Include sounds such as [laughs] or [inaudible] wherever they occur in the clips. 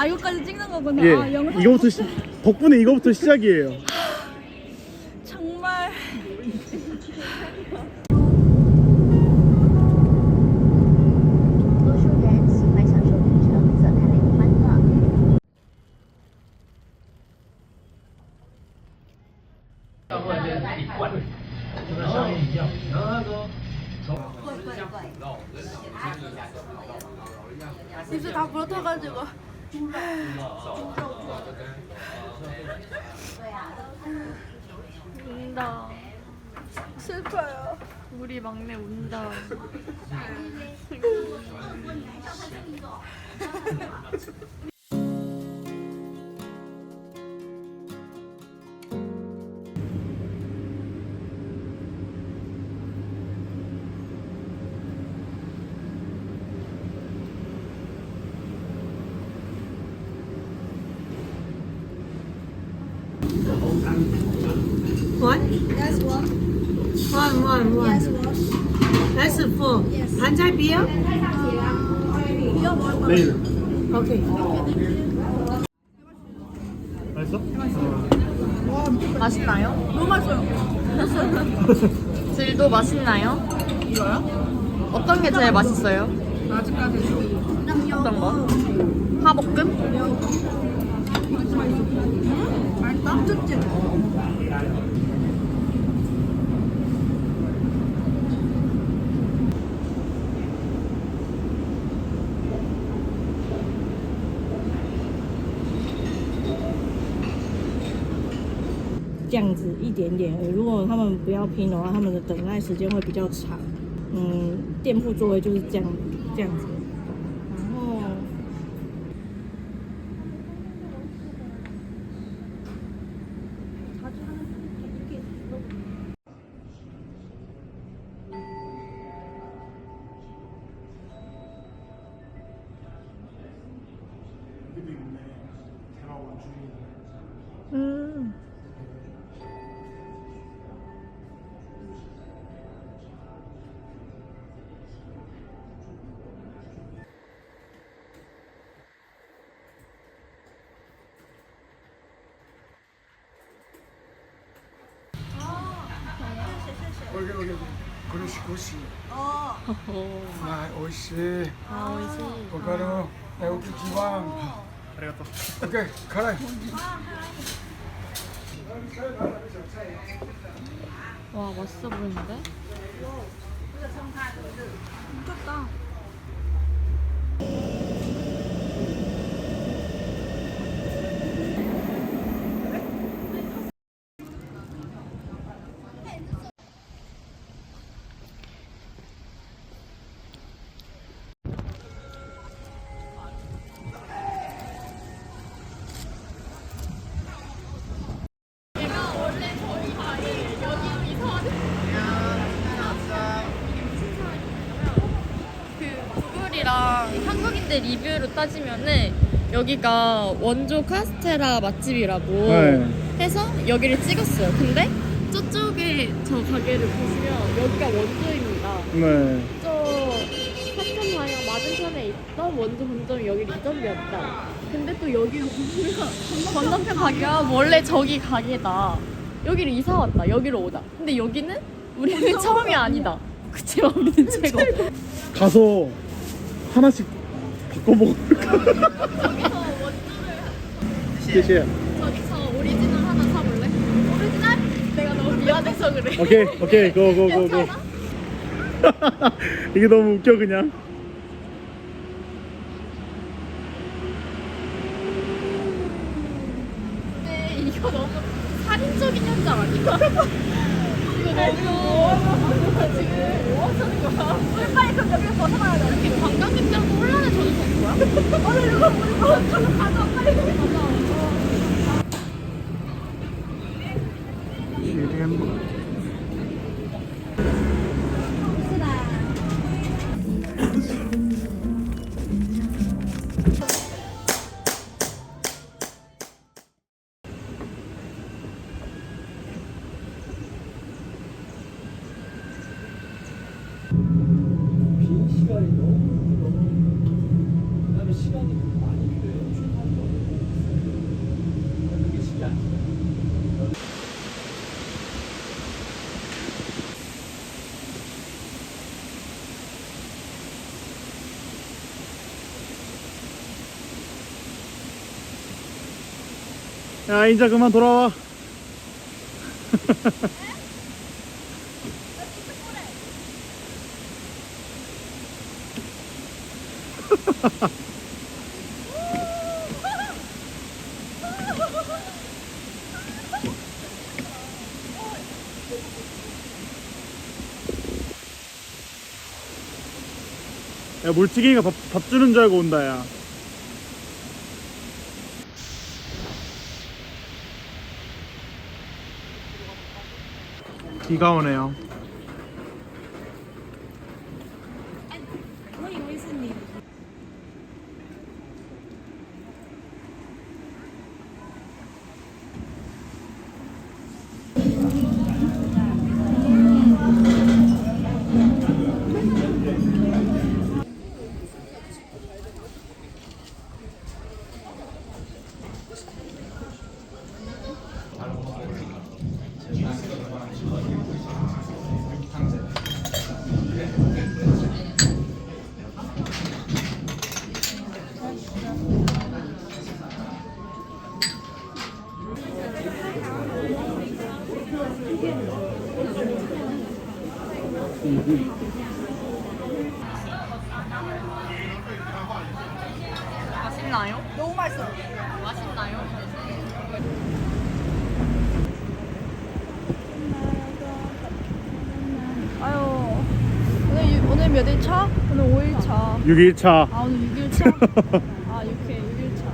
아 이거까지 찍는 거구나. 예. 아, 영상 이거부터 시, 덕분에 이거부터 시작이에요. 정말 입술 다 불어타가지고. 운다. 슬퍼요. 우리 막내 운다. [laughs] What? Yes, one. One, one, one. Yes, one. That's four. Yes. 한잔 비어? 내일. Okay. 맛있어? 맛있나요? 너무 맛있어요. [laughs] 질도 맛있나요? 이거요? 어떤 게 제일 맛있어요? 아직까지 어떤 거? 화볶음? 맛있다. ጭጭ. 음. 这样子一点点而已。如果他们不要拼的话，他们的等待时间会比较长。嗯，店铺座位就是这样这样子。 うん。これ少し。ああ。美味しい。おか。の大きい。 아리가또. OK、辛い。 와, 맛있어 보이는데? 미쳤다. 한국인들 리뷰로 따지면은 여기가 원조 카스테라 맛집이라고 네. 해서 여기를 찍었어요. 근데 저쪽에 저 가게를 보시면 여기가 원조입니다. 네. 저 사천 방향 맞은편에 있던 원조 본점이 여기 리점이었다. 근데 또 여기를 보면 건너편 가게가 원래 저기 가게다. 여기를 이사 왔다. 여기로 오다. 근데 여기는 우리는 처음이 아니다. 그치만 우리는 최고. 가서 하나씩 바꿔 먹을까? 저기서 원조를 끝이야. 저기서 오리지널 하나 사볼래? 오리지널? 내가 너무 미안해서 그래. 오케이, 오케이, 고, 고, 고, 고. 괜찮아? [laughs] 이게 너무 웃겨, 그냥. 근데 이거 너무 살인적인 현장 아닌가? [laughs] 이거 너무 지금 뭐 하자는 거야? 빨리 그럼 여기서 벗어나야 돼. 이렇게 관광객들하 고 혼란에 젖어서 거야? 아니 이거 우리 가서 가자 빨리. 시리 야 인자 그만 돌아와. [laughs] 야 물찌개가 밥, 밥 주는 줄 알고 온다 야 비가 오네요 맛있나요? 너무 맛있어. 맛있나요? 아유 오늘 유- 오늘 몇 일 차? 오늘 5일 차. 6일차 아 오늘 6일 차? [laughs] 아 6회 6일 차.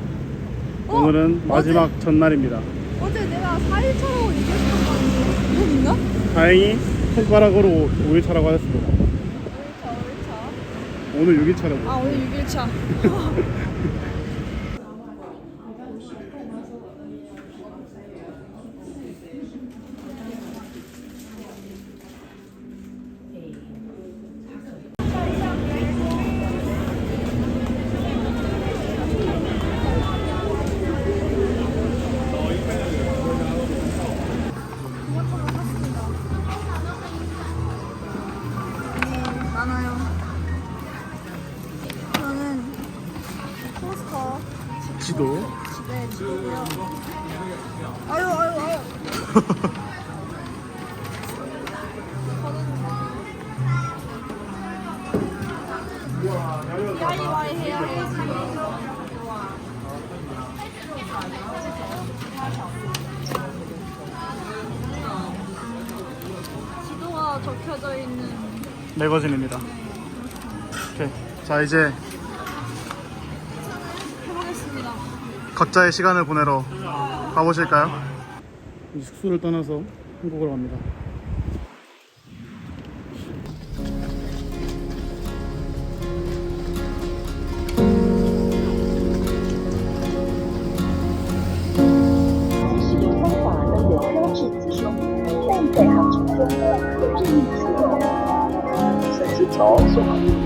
어? 오늘은 마지막 전날입니다 어제 내가 4일 차로 얘기했던 거 아니에요? 이거 있나? 다행히 손가락으로 5일차라고 하셨습니다 5일 차 5일 차. 오늘 6일차라고 아 오늘 6일 차. 지도 네 지고요. 아유 아유 아유. 저는 DIY 해야 해야지. 지도가 적혀져 있는 매거진입니다 오케이. 자 이제 각자의 시간을 보내러 가보실까요? 숙소를 떠나서 한국으로 갑니다 네,